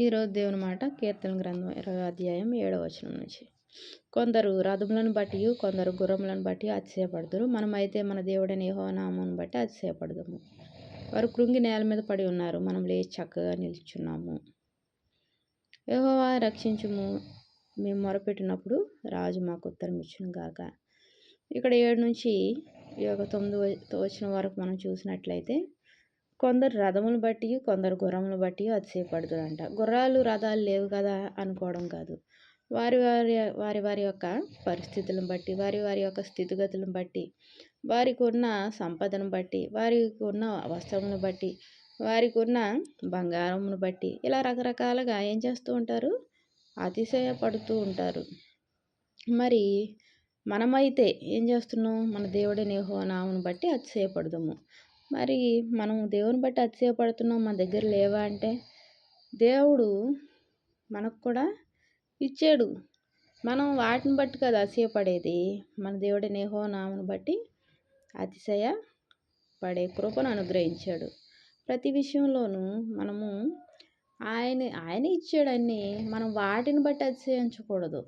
ఈరోజు దేవుని మాట కీర్తన గ్రంథం ఇరవై అధ్యాయం ఏడవ వచనం నుంచి. కొందరు రథములను బట్టి కొందరు గుర్రములను బట్టి అతిశయపడతారు మనమైతే మన దేవుడైన యెహోవానామమును బట్టి అతిశయపడదాము. వారు కృంగి నేల మీద పడి ఉన్నారు. మనం లేచి చక్కగా నిల్చున్నాము. యహోవా రక్షించుము. మేము మొరపెట్టినప్పుడు రాజు మాకు ఉత్తరం ఇచ్చును గాక. ఇక్కడ ఏడు నుంచి ఈ యొక్క తొమ్మిది వచ్చిన వరకు మనం చూసినట్లయితే కొందరు రథములు బట్టి కొందరు గుర్రములు బట్టి అతిశయపడుతురంట గుర్రాలు రథాలు లేవు కదా అనుకోవడం కాదు. వారి వారి వారి వారి యొక్క పరిస్థితులను బట్టి వారి వారి యొక్క స్థితిగతులను బట్టి వారికి ఉన్న సంపదను బట్టి వారికి ఉన్న వస్త్రమును బట్టి వారికి ఉన్న బంగారమును బట్టి ఇలా రకరకాలుగా ఏం చేస్తూ ఉంటారు? అతిశయపడుతూ ఉంటారు. మరి మనమైతే ఏం చేస్తున్నాం? మన దేవుడి నేహో నామును బట్టి అతిశయపడదాము. మరి మనం దేవుని బట్టి అతిశయపడుతున్నాం మన దగ్గర లేవా అంటే? దేవుడు మనకు కూడా ఇచ్చాడు. మనం వాటిని బట్టి కదా అతిశయపడేది. మన దేవుడి నేహో నామును బట్టి అతిశయ పడే కృపను అనుగ్రహించాడు. ప్రతి విషయంలోనూ మనము ఆయన ఆయన ఇచ్చాడన్ని మనం వాటిని బట్టి అతిశయించకూడదు.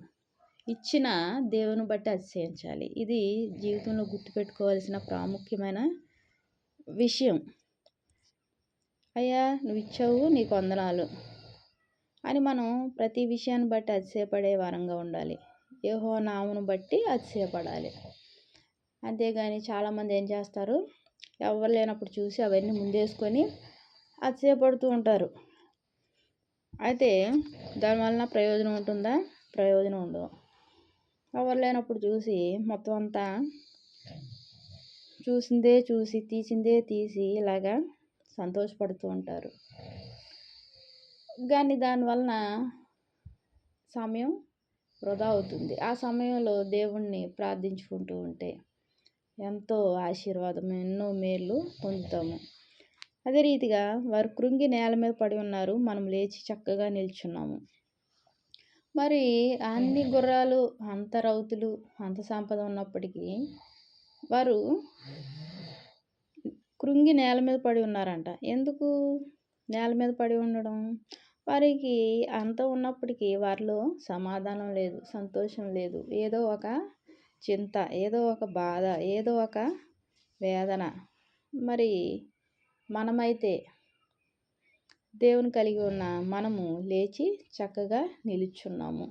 ఇచ్చిన దేవుని బట్టి అతిశయించాలి. ఇది జీవితంలో గుర్తుపెట్టుకోవాల్సిన ప్రాముఖ్యమైన విషయం. అయ్యా నువ్వు ఇచ్చావు నీకు వందనాలు అని మనం ప్రతి విషయాన్ని బట్టి అతిశయపడే వారంగా ఉండాలి. ఏహో నామును బట్టి అతిశయపడాలి. అంతేగాని చాలామంది ఏం చేస్తారు? ఎవరు లేనప్పుడు చూసి అవన్నీ ముందేసుకొని అతిశయపడుతూ ఉంటారు. అయితే దానివలన ప్రయోజనం ఉంటుందా? ప్రయోజనం ఉండదు. ఎవరు లేనప్పుడు చూసి మొత్తం అంతా చూసిందే చూసి తీసిందే తీసి ఇలాగా సంతోషపడుతూ ఉంటారు. కానీ దానివలన సమయం వృధా అవుతుంది. ఆ సమయంలో దేవుణ్ణి ప్రార్థించుకుంటూ ఉంటే ఎంతో ఆశీర్వాదం ఎన్నో మేళ్ళు పొందుతాము. అదే రీతిగా వారు కృంగి నేల మీద పడి ఉన్నారు. మనం లేచి చక్కగా నిల్చున్నాము. మరి అన్ని గుర్రాలు అంత రౌతులు అంత సంపద ఉన్నప్పటికీ వారు కృంగి నేల మీద పడి ఉన్నారంట. ఎందుకు నేల మీద పడి ఉండడం? వారికి అంత ఉన్నప్పటికీ వారిలో సమాధానం లేదు సంతోషం లేదు. ఏదో ఒక చింత ఏదో ఒక బాధ ఏదో ఒక వేదన. మరి మనమైతే దేవుని కలిగి ఉన్న మనము లేచి చక్కగా నిలుచున్నాము.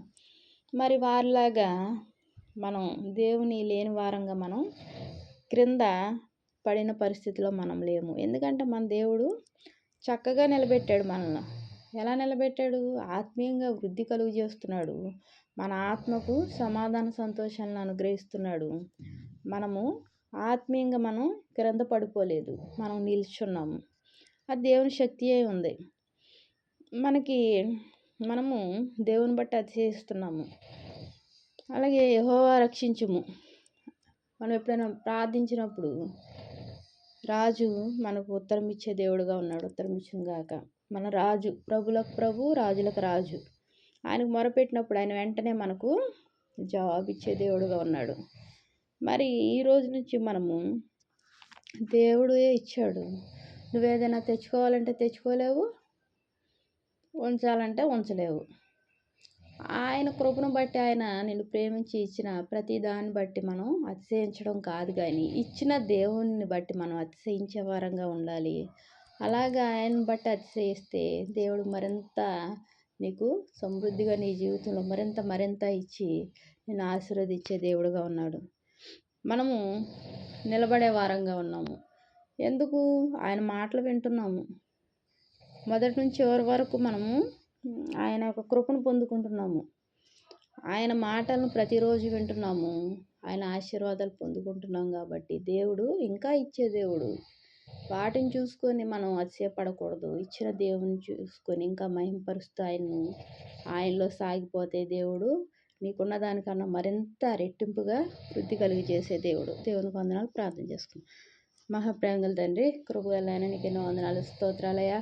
మరి వారిలాగా మనం దేవుని లేని వారంగా మనం క్రింద పడిన పరిస్థితిలో మనం లేము. ఎందుకంటే మన దేవుడు చక్కగా నిలబెట్టాడు మనల్ని. ఎలా నిలబెట్టాడు? ఆత్మీయంగా వృద్ధి కలుగు చేస్తున్నాడు. మన ఆత్మకు సమాధాన సంతోషాలను అనుగ్రహిస్తున్నాడు. మనము ఆత్మీయంగా మనం క్రింద పడిపోలేదు. మనం నిల్చున్నాము. అది దేవుని శక్తి అయి ఉంది. మనకి మనము దేవుని బట్టి అతిశయిస్తున్నాము. అలాగే యహోవా రక్షించుము. మనం ఎప్పుడైనా ప్రార్థించినప్పుడు రాజు మనకు ఉత్తరం ఇచ్చే దేవుడుగా ఉన్నాడు ఉత్తరం ఇచ్చిన గాక. మన రాజు ప్రభులకు ప్రభు రాజులకు రాజు. ఆయనకు మొరపెట్టినప్పుడు ఆయన వెంటనే మనకు జవాబు ఇచ్చే దేవుడుగా ఉన్నాడు. మరి ఈ రోజు నుంచి మనము దేవుడే ఇచ్చాడు. నువ్వేదైనా తెచ్చుకోవాలంటే తెచ్చుకోలేవు ఉంచాలంటే ఉంచలేవు. ఆయన కృపను బట్టి ఆయన నిన్ను ప్రేమించి ఇచ్చిన ప్రతి దాన్ని బట్టి మనం అతిశయించడం కాదు కానీ ఇచ్చిన దేవుణ్ణి బట్టి మనం అతిశయించే వారంగా ఉండాలి. అలాగా ఆయన బట్టి అతిశయిస్తే దేవుడు మరింత నీకు సమృద్ధిగా నీ జీవితంలో మరింత మరింత ఇచ్చి నేను ఆశీర్వదించే దేవుడుగా ఉన్నాడు. మనము నిలబడే వారంగా ఉన్నాము. ఎందుకు? ఆయన మాటలు వింటున్నాము. మొదటి నుంచి చివరి వరకు మనము ఆయన యొక్క కృపను పొందుకుంటున్నాము. ఆయన మాటలను ప్రతిరోజు వింటున్నాము. ఆయన ఆశీర్వాదాలు పొందుకుంటున్నాం కాబట్టి దేవుడు ఇంకా ఇచ్చే దేవుడు. వాటిని చూసుకొని మనం అతిశయపడకూడదు. ఇచ్చిన దేవుని చూసుకొని ఇంకా మహింపరుస్తూ ఆయన్ను ఆయనలో సాగిపోతే దేవుడు నీకున్న దానికన్నా మరింత రెట్టింపుగా వృద్ధి కలిగి చేసే దేవుడు. దేవుని వందనాలు ప్రార్థన చేసుకున్నాం మహాప్రేంగల తండ్రి కృపగలైన నీకు ఎన్నో వందనాలు. స్తోత్రాలయ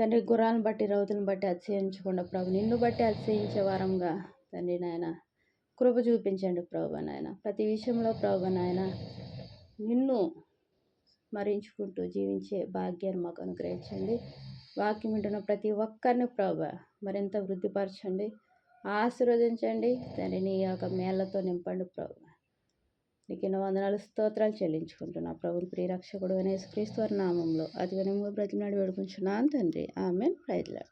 తండ్రి గుర్రాలను బట్టి రౌతులను బట్టి అతిశయించకుండా ప్రభు నిన్ను బట్టి అతిశయించే వారంగా తండ్రి నాయన కృప చూపించండి ప్రభు నాయన. ప్రతి విషయంలో ప్రభు నాయన నిన్ను స్మరించుకుంటూ జీవించే భాగ్యాన్ని మాకు అనుగ్రహించండి. వాక్యం వింటున్న ప్రతి ఒక్కరిని ప్రభ మరింత వృద్ధిపరచండి. ఆశీర్వదించండి. తండ్రి నీ యొక్క మేళ్ళతో నింపండి ప్రభు. నీకు ఎన్నో వందనాలు స్తోత్రాలు చెల్లించుకుంటున్నా. ప్రభు ప్రియరక్షకుడు అనేసి క్రీస్తు నామంలో అది వినమ్గా బ్రతిమలాడి వేడుకుంటున్నాను తండ్రి. ఆమె ప్రైజ్లాడు